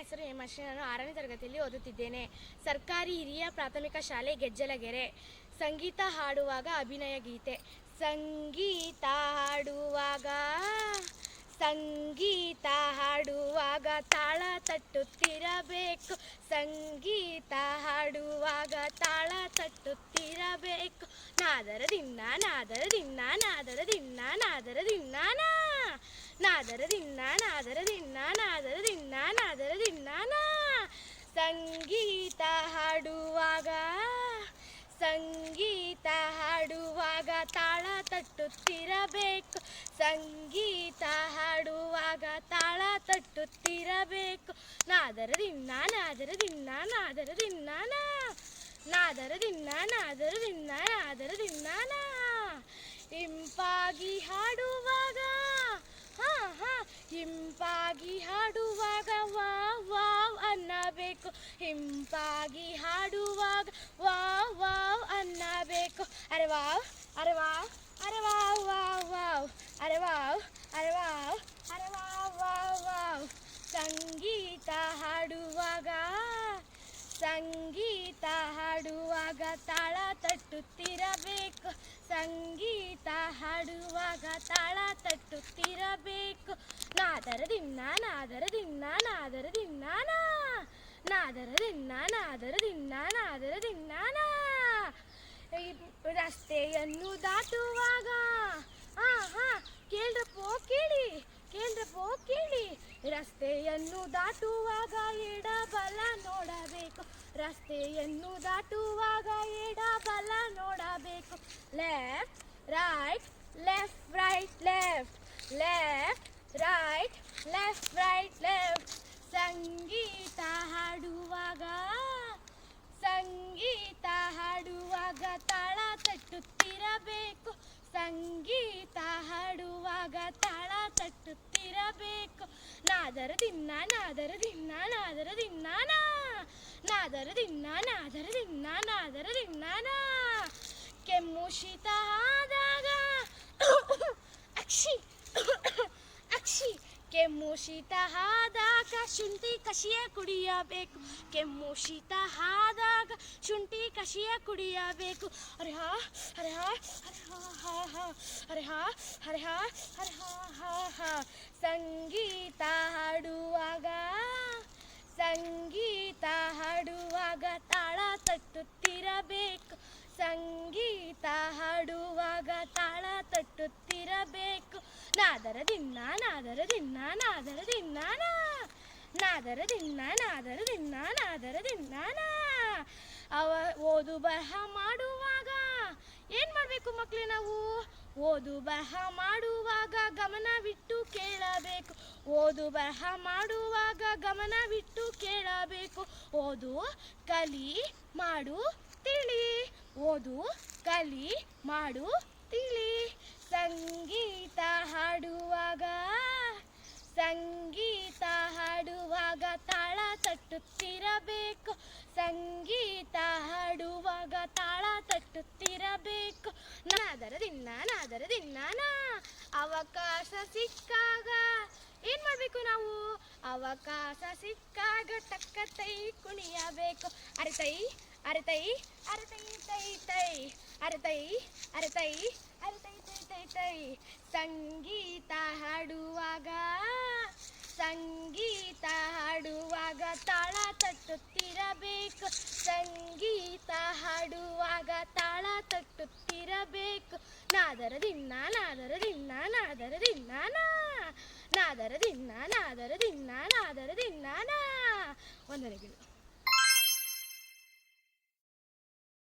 ಹೆಸರು ಹೇಮಶ್ರೀ ನಾನು ಆರನೇ ತರಗತಿಯಲ್ಲಿ ಓದುತ್ತಿದ್ದೇನೆ. ಸರ್ಕಾರಿ ಹಿರಿಯ ಪ್ರಾಥಮಿಕ ಶಾಲೆ ಗೆಜ್ಜಲಗೆರೆ. ಸಂಗೀತ ಹಾಡುವಾಗ ಅಭಿನಯ ಗೀತೆ. ಸಂಗೀತ ಹಾಡುವಾಗ ಸಂಗೀತ ಹಾಡುವಾಗ ತಾಳ ತಟ್ಟುತ್ತಿರಬೇಕು. ಸಂಗೀತ ಹಾಡುವಾಗ ತಾಳ ತಟ್ಟುತ್ತಿರಬೇಕು. ನಾದರ ದಿನ್ನ ನಾದರ ದಿನ್ನ ನಾದರ ದಿನ್ನ ನಾದರ ದಿನ್ನಾನ ನಾದರ ದಿನ್ನ ನಾದರ ದಿನ್ನ ದಿನ್ನ ಸಂಗೀತ ಹಾಡುವಾಗ ಸಂಗೀತ ಹಾಡುವಾಗ ತಾಳ ತಟ್ಟುತ್ತಿರಬೇಕು. ಸಂಗೀತ ಹಾಡುವಾಗ ತಾಳ ತಟ್ಟುತ್ತಿರಬೇಕು. ನಾದರ ದಿನ್ನ ನಾದರ ದಿನ್ನ, ನಾದರ ದಿನ್ನಾನ. ನಾದರ ದಿನ್ನ ನಾದರ ದಿನ್ನ, ನಾದರ ದಿನ್ನಾನ. ಇಂಪಾಗಿ ಹಾಡು ಹಿಂಪಾಗಿ ಹಾಡುವಾಗ ವಾವ್ ವಾವ್ ಅನ್ನಬೇಕು. ಹಿಂಪಾಗಿ ಹಾಡುವಾಗ ವಾವ್ ವಾವ್ ಅನ್ನಬೇಕು. ಅರೆ ವಾವ್ ಅರೆ ವಾವ್ ಅರೆ ವಾವ್ ವಾವ್ ವಾವ್. ಅರೆ ವಾವ್ ಅರೆ ವಾವ್ ಅರೆ ವಾವ್ ವಾವ್ ವಾವ್. ಸಂಗೀತ ಹಾಡುವಾಗ ಸಂಗೀತ ಹಾಡುವಾಗ ತಾಳ ತಟ್ಟುತ್ತಿರಬೇಕು. ಸಂಗೀತ ಹಾಡುವಾಗ ತಾಳ ತಟ್ಟುತ್ತಿರಬೇಕು ನಾದರ ದಿನ್ನ ನಾದರ ದಿನ್ನ ನಾದರ ನಾದರ ದಿನ್ನ ನಾದರ ದಿನ್ನ ನಾದರ ಈ ರಸ್ತೆಯನ್ನು ದಾಟುವಾಗ ಹಾ ಹಾ ಕೇಳ್ರಪ್ಪೋ, ಕೇಳಿ ಕೇಳ್ರಪ್ಪೋ, ಕೇಳಿ. ರಸ್ತೆಯನ್ನು ದಾಟುವಾಗ ಎಡ ಬಲ ನೋಡಬೇಕು. ರಸ್ತೆಯನ್ನು ದಾಟುವಾಗ ಎಡ ಬಲ ನೋಡಬೇಕು. Left, right left right, left. Left right left right left ಸಂಗೀತ ಹಾಡುವಾಗ ಸಂಗೀತ ಹಾಡುವಾಗ ತಾಳ ತಟ್ಟುತ್ತಿರಬೇಕು. ಸಂಗೀತ ಹಾಡುವಾಗ ತಾಳ ತಟ್ಟುತ್ತಿರಬೇಕು. ನಾದರ ದಿನ್ನ ನಾದರ ದಿನ್ನ ನಾದರ ದಿನ್ನ ನಾದರ ದಿನ್ನ ನಾದರ ದಿನ್ನ ನಾದರ ದಿನ್ನ ಕೆಮ್ಮು ಶೀತ ಆದಾಗ ಶೀತ ಆದಾಗ ಶುಂಠಿ ಕಷಿಯ ಕುಡಿಯಬೇಕು. ಕೆಮ್ಮು ಶೀತ ಆದಾಗ ಶುಂಠಿ ಕಷಿಯ ಕುಡಿಯಬೇಕು. ಅರೆ ಹಾ ಅರೆ ಹಾ ಅರೆ ಹಾ ಅರೆ ಹಾ ಅರೆ ಹಾ ಹಾ ಹಾ ಸಂಗೀತ ಹಾಡುವಾಗ ಸಂಗೀತ ಹಾಡುವಾಗ ತಾಳ ತಟ್ಟುತ್ತಿರಬೇಕು. ಸಂಗೀತ ಹಾಡುವಾಗ ತಾಳ ತಟ್ಟುತ್ತಿರಬೇಕು. ನಾದರದಿಂದ ದಿನ್ನ ನಾದರ ದಿನ್ನ ನಾದರ ದಿನ್ನಾನ ನಾದರ ದಿನ್ನ ನಾದರ ದಿನ್ನ ನಾದರ ದಿನ್ನಾನ ಅವ ಓದು ಬರಹ ಮಾಡುವಾಗ ಏನು ಮಾಡಬೇಕು ಮಕ್ಕಳೇ ನಾವು? ಓದು ಬರಹ ಮಾಡುವಾಗ ಗಮನವಿಟ್ಟು ಕೇಳಬೇಕು. ಓದು ಬರಹ ಮಾಡುವಾಗ ಗಮನವಿಟ್ಟು ಕೇಳಬೇಕು. ಓದು, ಕಲಿ, ಮಾಡು, ತಿಳಿ. ಓದು, ಕಲಿ, ಮಾಡು, ತಿಳಿ. ಸಂಗೀತ ಹಾಡುವಾಗ ಸಂಗೀತ ಹಾಡುವಾಗ ತಾಳ ತಟ್ಟುತ್ತಿರಬೇಕು. ಸಂಗೀತ ಹಾಡುವಾಗ ತಾಳ ತಟ್ಟುತ್ತಿರಬೇಕು. ನಾದರ ದಿನ ನಾದರ ದಿನ್ನಾನ ಅವಕಾಶ ಸಿಕ್ಕಾಗ ಏನ್ ಮಾಡ್ಬೇಕು ನಾವು? ಅವಕಾಶ ಸಿಕ್ಕಾಗ ತಕ್ಕ ತೈ ಕುಣಿಯಬೇಕು. ಅರೆತೈ ಅರೆತೈ ಅರೆ ತೈ ತೈ ಅರೆತೈ ಅರೆತೈ ಅರೆತೈ ತೈ ತೈ ತೈ. ಸಂಗೀತ ಹಾಡುವಾಗ ಸಂಗೀತ ಹಾಡುವಾಗ ತಾಳ ತಟ್ಟುತ್ತಿರಬೇಕು. ಸಂಗೀತ ಹಾಡುವಾಗ ತಾಳ ತಟ್ಟುತ್ತಿರಬೇಕು. ನಾದರ ದಿನ್ನ ನಾದರ ದಿನ್ನ ನಾದರ ದಿನ್ನ ನಾದರ ದಿನ್ನ ನಾದರ